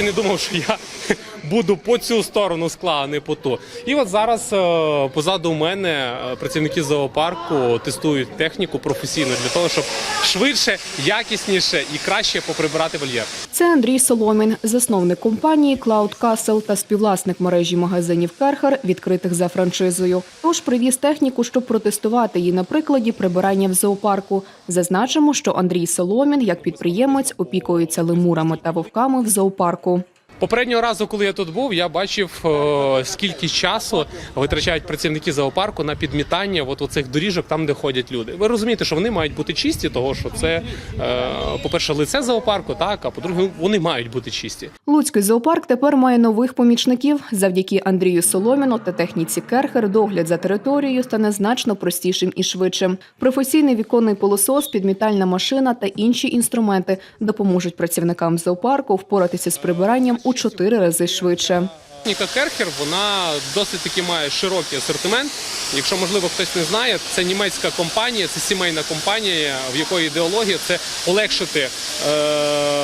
і не думав, що я буду по цю сторону скла, а не по ту. І от зараз е, позаду мене е, працівники зоопарку тестують техніку професійно для того, щоб швидше, якісніше і краще поприбирати вольєр. Це Андрій Соломін, засновник компанії Cloud Castle та співвласник мережі магазинів Керхер, відкритих за франшизою. Тож привіз техніку, щоб протестувати її на прикладі прибирання в зоопарку. Зазначимо, що Андрій Соломін, як підприємець, опікується лемурами та вовками в зоопарку року. Попереднього разу, коли я тут був, я бачив, е, скільки часу витрачають працівники зоопарку на підмітання от оцих доріжок, там, де ходять люди. Ви розумієте, що вони мають бути чисті, того що це, е, по-перше, лице зоопарку, так, а по-друге, вони мають бути чисті. Луцький зоопарк тепер має нових помічників. Завдяки Андрію Соломіну та техніці Керхер догляд за територією стане значно простішим і швидшим. Професійний віконний пилосос, підмітальна машина та інші інструменти допоможуть працівникам зоопарку впоратися з прибиранням у чотири рази швидше. Техніка Керхер вона досить таки має широкий асортимент. Якщо можливо хтось не знає, це німецька компанія, це сімейна компанія, в якої ідеологія це полегшити е-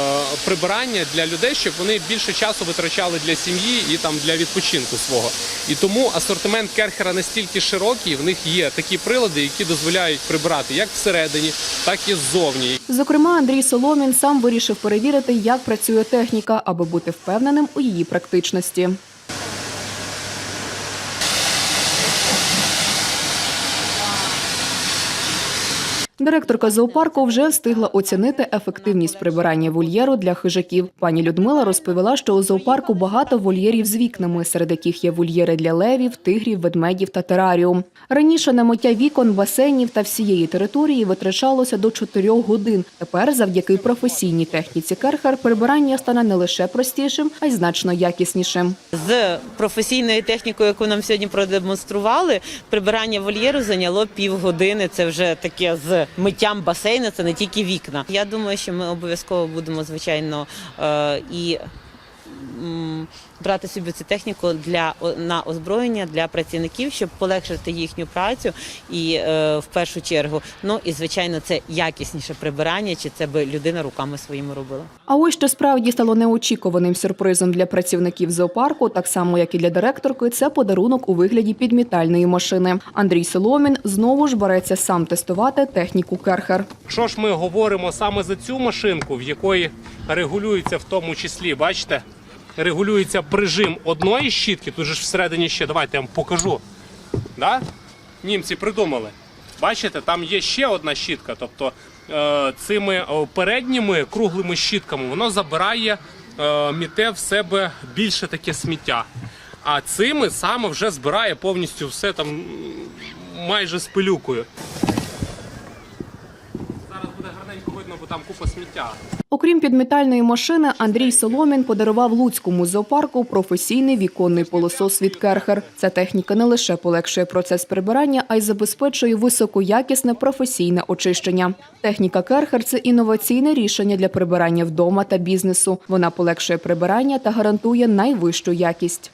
прибирання для людей, щоб вони більше часу витрачали для сім'ї і там для відпочинку свого. І тому асортимент Керхера настільки широкий, в них є такі прилади, які дозволяють прибирати як всередині, так і ззовні. Зокрема, Андрій Соломін сам вирішив перевірити, як працює техніка, аби бути впевненим у її практичності. Директорка зоопарку вже встигла оцінити ефективність прибирання вольєру для хижаків. Пані Людмила розповіла, що у зоопарку багато вольєрів з вікнами, серед яких є вольєри для левів, тигрів, ведмедів та тераріум. Раніше на миття вікон, басейнів та всієї території витрачалося до 4 годин. Тепер, завдяки професійній техніці Керхер, прибирання стане не лише простішим, а й значно якіснішим. З професійною технікою, яку нам сьогодні продемонстрували, прибирання вольєру зайняло півгодини. Це вже таке з миттям басейну, це не тільки вікна. Я думаю, що ми обов'язково будемо, звичайно, е, і брати собі цю техніку для на озброєння для працівників, щоб полегшити їхню працю і е, в першу чергу. Ну і звичайно, це якісніше прибирання, чи це би людина руками своїми робила. А ось що справді стало неочікуваним сюрпризом для працівників зоопарку, так само як і для директорки, це подарунок у вигляді підмітальної машини. Андрій Соломін знову ж береться сам тестувати техніку Керхер. Якщо ж ми говоримо саме за цю машинку, в якої регулюється в тому числі, бачите, регулюється прижим одної щітки, тут же ж всередині ще, давайте я вам покажу. Да? Німці придумали. Бачите, там є ще одна щітка. Тобто е, цими передніми круглими щітками воно забирає, е, міте в себе більше таке сміття. А цими саме вже збирає повністю все там майже з пилюкою. Бо там купа сміття. Окрім підмітальної машини, Андрій Соломін подарував Луцькому зоопарку професійний віконний пилосос від Керхер. Ця техніка не лише полегшує процес прибирання, а й забезпечує високоякісне професійне очищення. Техніка Керхер це інноваційне рішення для прибирання вдома та бізнесу. Вона полегшує прибирання та гарантує найвищу якість.